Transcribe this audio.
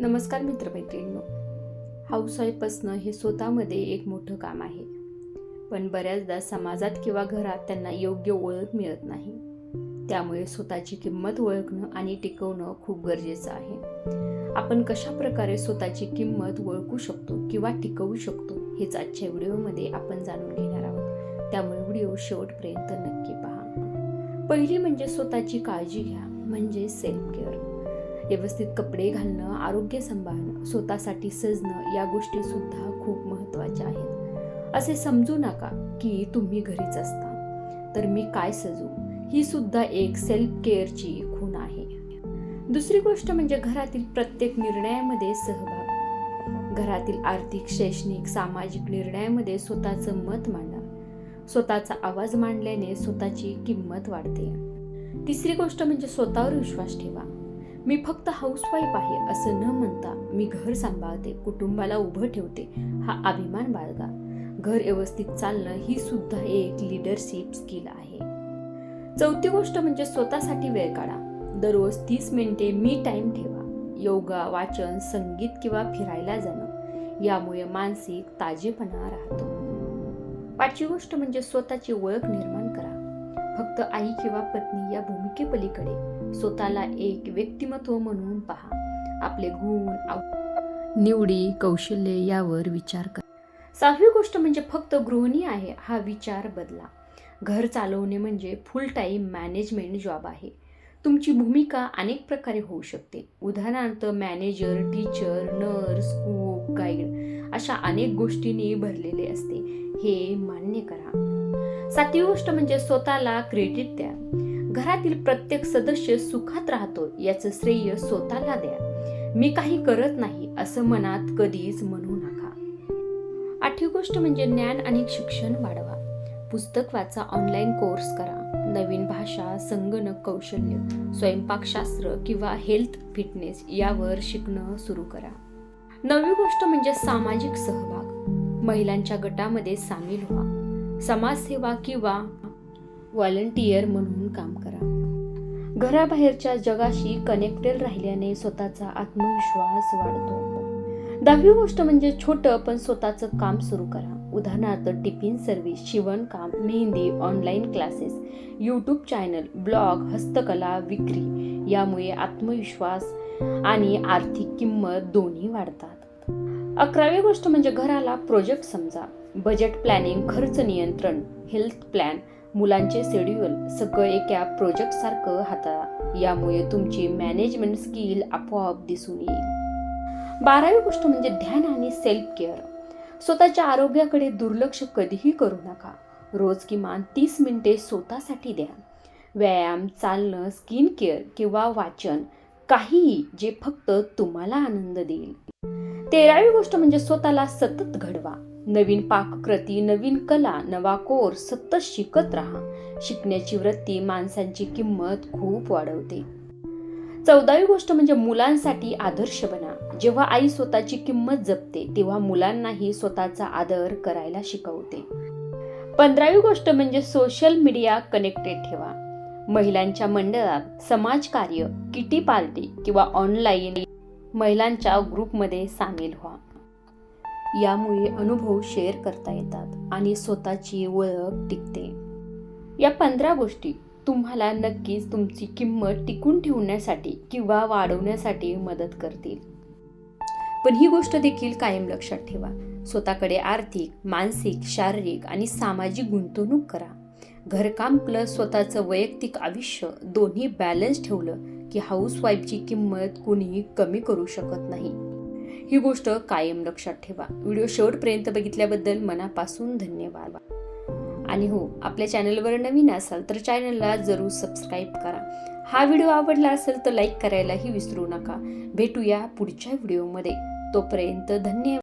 नमस्कार मित्रमैत्रिणींनो. हाऊसवाईफ असणं हे स्वतःमध्ये एक मोठं काम आहे. पण बऱ्याचदा समाजात किंवा घरात त्यांना योग्य ओळख मिळत नाही. त्यामुळे स्वतःची किंमत ओळखणं आणि टिकवणं खूप गरजेचं आहे. आपण कशा प्रकारे स्वतःची किंमत ओळखू शकतो किंवा टिकवू शकतो हेच आजच्या व्हिडिओमध्ये आपण जाणून घेणार आहोत. त्यामुळे व्हिडिओ शेवटपर्यंत नक्की पहा. पहिली म्हणजे स्वतःची काळजी घ्या म्हणजे सेल्फ केअर व्यवस्थित कपडे घालणं आरोग्य सांभाळणं स्वतःसाठी सजणं या गोष्टी सुद्धा खूप महत्त्वाच्या आहेत. असे समजू नका की तुम्ही घरीच असता. तर मी काय सजू? ही सुद्धा एक सेल्फ केअरची खूण आहे. दुसरी गोष्ट म्हणजे घरातील प्रत्येक निर्णयामध्ये सहभाग. घरातील आर्थिक शैक्षणिक सामाजिक निर्णयामध्ये स्वतःचं मत मांडा. स्वतःचा आवाज मांडल्याने स्वतःची किंमत वाढते. तिसरी गोष्ट म्हणजे स्वतःवर विश्वास ठेवा. मी फक्त हाऊसवाईफ आहे असं न म्हणता मी घर सांभाळते कुटुंबाला उभं ठेवते हा अभिमान बाळगा. घर व्यवस्थित चालणं ही सुद्धा एक लिडरशिप स्किल आहे. चौथी गोष्ट म्हणजे स्वतःसाठी वेळ काढा. दररोज तीस मिनिटे मी टाईम ठेवा. योगा वाचन संगीत किंवा फिरायला जाणं यामुळे मानसिक ताजेपणा राहतो. पाचवी गोष्ट म्हणजे स्वतःची ओळख निर्माण करा. फक्त आई किंवा पत्नी या भूमिकेपलीकडे स्वतःला एक व्यक्तिमत्व म्हणून पहा. आपले गुण निवडी कौशल्य यावर विचार करा. सहावी गोष्ट म्हणजे फक्त गृहिणी आहे हा विचार बदला. घर चालवणे म्हणजे फुल टाईम मॅनेजमेंट जॉब आहे. तुमची भूमिका अनेक प्रकारे होऊ शकते. उदाहरणार्थ manager teacher nurse cook guide अशा अनेक गोष्टींनी भरलेले असते. हे मान्य करा. सातवी गोष्ट म्हणजे स्वतःला क्रेडिट द्या. घरातील प्रत्येक सदस्य सुखात राहतो याचं श्रेय स्वतःला द्या. मी काही करत नाही असं मनात कधीच म्हणू नका. आठवी गोष्ट म्हणजे ज्ञान आणि शिक्षण वाढवा. पुस्तक वाचा ऑनलाईन कोर्स करा. नवीन भाषा संगणक कौशल्य स्वयंपाकशास्त्र किंवा हेल्थ फिटनेस यावर शिकणं सुरू करा. नवी गोष्ट म्हणजे सामाजिक सहभाग. महिलांच्या गटामध्ये सामील व्हा. समाजसेवा किंवा व्हॉलंटियर म्हणून काम करा. घराबाहेरच्या जगाशी कनेक्टेड राहिल्याने स्वतःचा आत्मविश्वास वाढतो. दहावी गोष्ट म्हणजे छोटं पण स्वतःचं काम सुरू करा. उदाहरणार्थ टिफिन सर्व्हिस शिवणकाम mehndi online classes YouTube channel blog हस्तकला विक्री यामुळे आत्मविश्वास आणि आर्थिक किंमत दोन्ही वाढतात. अकरावी गोष्ट म्हणजे घराला प्रोजेक्ट समजा. बजेट प्लॅनिंग खर्च नियंत्रण हेल्थ प्लॅन मुलांचे शेड्यूल सगळं एका प्रोजेक्ट सारखं हाताळा. यामुळे तुमची मॅनेजमेंट स्किल आपोआप दिसून येईल. बारावी गोष्ट म्हणजे ध्यान आणि सेल्फ केअर स्वतःच्या आरोग्याकडे दुर्लक्ष कधीही करू नका. रोज किमान तीस मिनिटे स्वतःसाठी द्या. व्यायाम चालणं स्किन केअर किंवा वाचन काहीही जे फक्त तुम्हाला आनंद देईल. तेरावी गोष्ट म्हणजे स्वतःला सतत घडवा. नवीन पाककृती नवीन कला नवा कोर्स सतत शिकत राहा. शिकण्याची वृत्ती माणसांची किंमत खूप वाढवते. चौदावी गोष्ट म्हणजे मुलांसाठी आदर्श बना. जेव्हा आई स्वतःची किंमत जपते तेव्हा मुलांनाही स्वतःचा आदर करायला शिकवते. पंधरावी गोष्ट म्हणजे सोशल मीडिया कनेक्टेड ठेवा. महिलांच्या मंडळात समाजकार्य किटी पार्टी किंवा ऑनलाईन महिलांच्या ग्रुपमध्ये सामील व्हा. यामुळे अनुभव शेअर करता येतात आणि स्वतःची ओळख टिकते. या पंधरा गोष्टी तुम्हाला नक्कीच तुमची किंमत टिकून ठेवण्यासाठी किंवा वाढवण्यासाठी मदत करतील. पण ही गोष्ट देखील कायम लक्षात ठेवा. स्वतःकडे आर्थिक मानसिक शारीरिक आणि सामाजिक गुंतवणूक करा. घरकाम प्लस स्वतःचं वैयक्तिक आयुष्य दोन्ही बॅलन्स ठेवलं की हाऊसवाईफची किंमत कुणीही कमी करू शकत नाही. ही गोष्ट कायम लक्षात ठेवा. व्हिडिओ शेवटपर्यंत बघितल्याबद्दल मनापासून धन्यवाद. आणि हो आपल्या चॅनलवर नवीन असाल तर चॅनलला जरूर सबस्क्राईब करा. हा व्हिडिओ आवडला असेल तर लाईक करायलाही विसरू नका. भेटूया पुढच्या व्हिडिओमध्ये. तोपर्यंत धन्यवाद.